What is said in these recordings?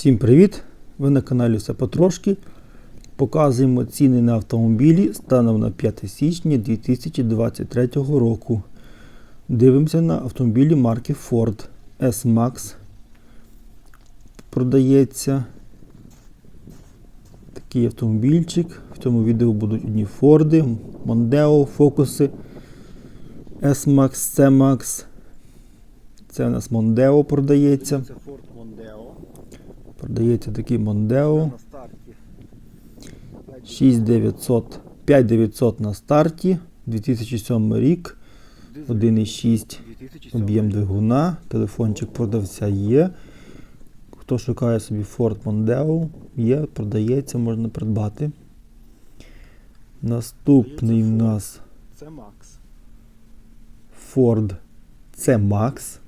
Всім привіт! Ви на каналі Все потрошки. Показуємо ціни на автомобілі станом на 5 січня 2023 року. Дивимося на автомобілі марки Ford S-Max. Продається такий автомобільчик. В цьому відео будуть одні Форди, Mondeo, Фокуси, S-Max, C-Max. Це у нас Mondeo продається. Це Ford Mondeo. Продається такий старті. 6900, 5900 на старті, 2007 рік, 1,6 об'єм двигуна, телефончик продавця є. Хто шукає собі Ford Mondeo, є, продається, можна придбати. Наступний у нас Ford C-Max.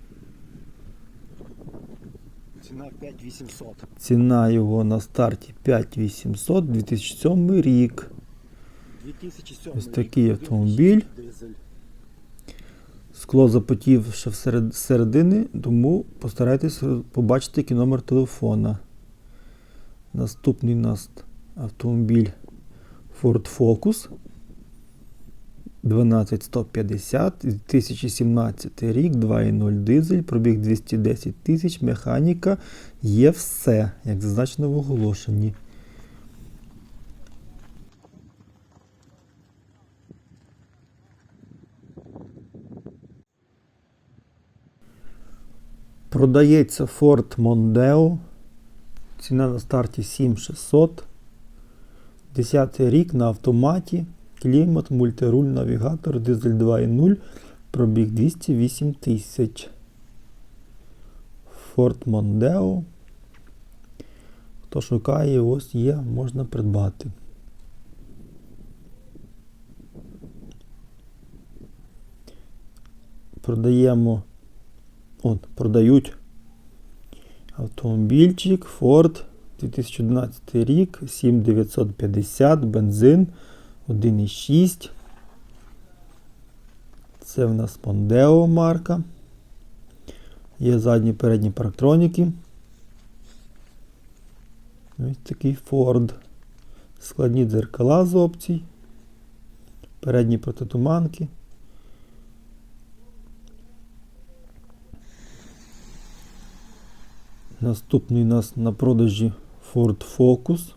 Ціна 5800. Ціна його на старті 5800, 2007 рік. 2007 Ось такий 1,6 автомобіль. Скло запотів ще всеред- зсередини, тому постарайтесь побачити який номер телефона. Наступний у нас автомобіль Ford Focus 12150, 2017 рік, 2.0 дизель, пробіг 210 тисяч, механіка, є все, як зазначено в оголошенні. Продається Ford Mondeo. Ціна на старті 7600. 10 рік на автоматі. Клімат, мультируль, навігатор, дизель 2.0. Пробіг 208 тисяч. Ford Mondeo. Хто шукає, ось є, можна придбати. Продаємо От, продають автомобільчик Ford 2011 рік, 7950, бензин 1,6. Це в нас Mondeo марка. Є задні передні парктроніки. Ось такий Ford. Складні дзеркала з опцій. Передні протитуманки. Наступний у нас на продажі Ford Focus.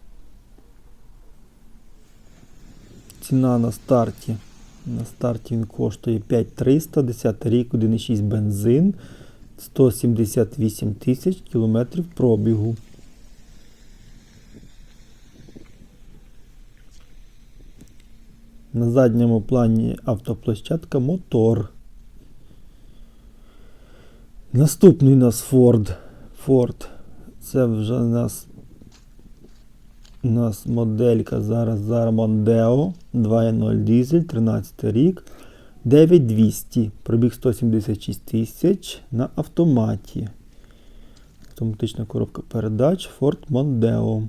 Ціна на старті. На старті він коштує 5300, 10 рік, 1,6 бензин, 178 тисяч кілометрів пробігу. На задньому плані автоплощадка мотор. Наступний у нас Ford. Ford. Це вже у нас, у нас моделька зараз зараз Mondeo 2.0 дизель, 13 рік. 9200. Пробіг 176 тисяч на автоматі. Автоматична коробка передач Ford Mondeo.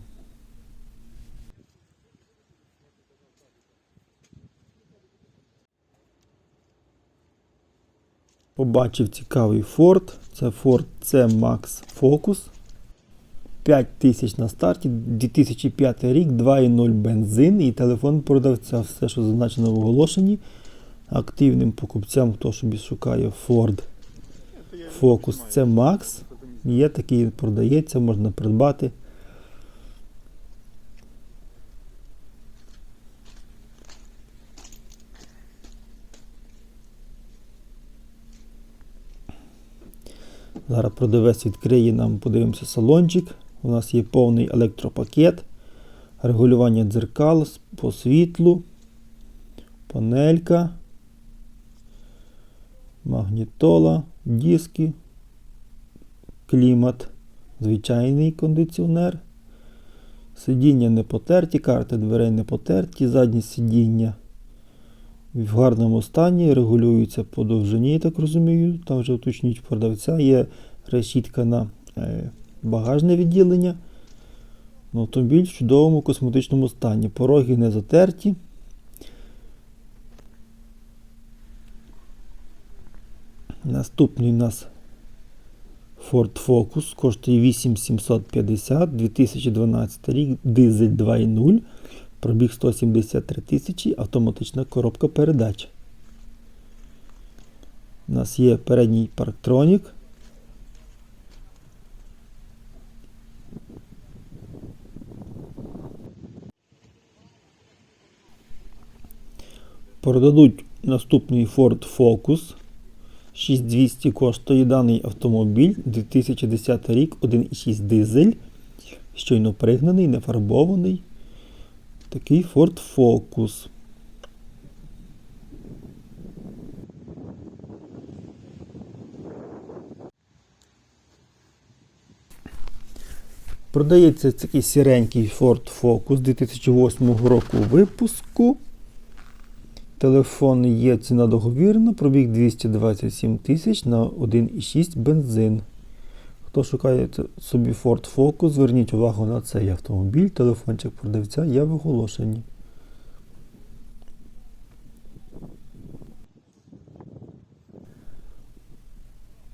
Побачив цікавий Ford. Це Ford C-Max Focus. 5000 на старті, 2005 рік, 2.0 бензин і телефон продавця. Все, що зазначено в оголошенні. Активним покупцям, хто собі шукає Ford Focus C-Max. Є такий, продається, можна придбати. Зараз продавець відкриє нам, подивимося салончик. У нас є повний електропакет, регулювання дзеркал по світлу, панелька, магнітола, диски, клімат, звичайний кондиціонер. Сидіння не потерті, карти дверей не потерті, задні сидіння в гарному стані, регулюються по довжині, я так розумію. Там вже уточніть продавця. Є решітка на е, багажне відділення. Автомобіль в чудовому косметичному стані. Пороги не затерті. Наступний у нас Ford Focus коштує 8750, 2012 рік, дизель 2.0, пробіг 173 тисячі, автоматична коробка передач. У нас є передній парктронік. Продадуть наступний Ford Focus. 6200 коштує даний автомобіль 2010 рік, 1,6 дизель. Щойно пригнаний, не фарбований. Такий Ford Focus. Продається такий сіренький Ford Focus 2008 року випуску. Телефон є ціна договірна, пробіг 227 тисяч на 1,6 бензин. Хто шукає собі Ford Focus, зверніть увагу на цей автомобіль. Телефончик продавця є в оголошенні.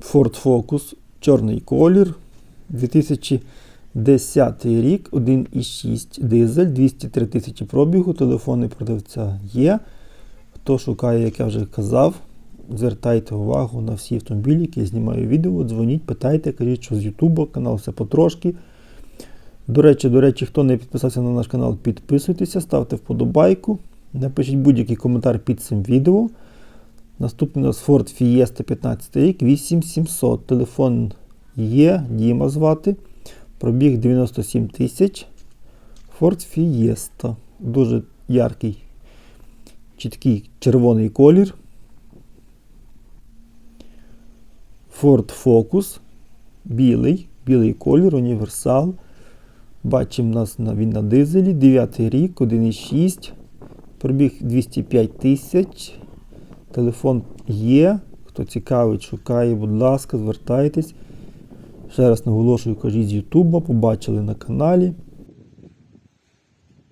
Ford Focus, чорний колір. 2010 рік, 1,6 дизель, 203 тисячі пробігу. Телефони продавця є. Хто шукає, як я вже казав, звертайте увагу на всі автомобілі, які я знімаю відео, дзвоніть, питайте, кажіть, що з Ютубу, канал все потрошки. До речі, до речі, хто не підписався на наш канал, підписуйтеся, ставте вподобайку, напишіть будь-який коментар під цим відео. Наступний у нас Ford Fiesta 15 рік, 8700. Телефон є, Діма звати. Пробіг 97 тисяч. Ford Fiesta. Дуже яркий чіткий червоний колір. Ford Focus. Білий, білий колір, універсал. Бачимо нас на, він на дизелі. 9 рік, 1,6. Пробіг 205 тисяч. Телефон є. Хто цікавить, шукає, будь ласка, звертайтесь. Ще раз наголошую, кажіть з Ютуба, побачили на каналі.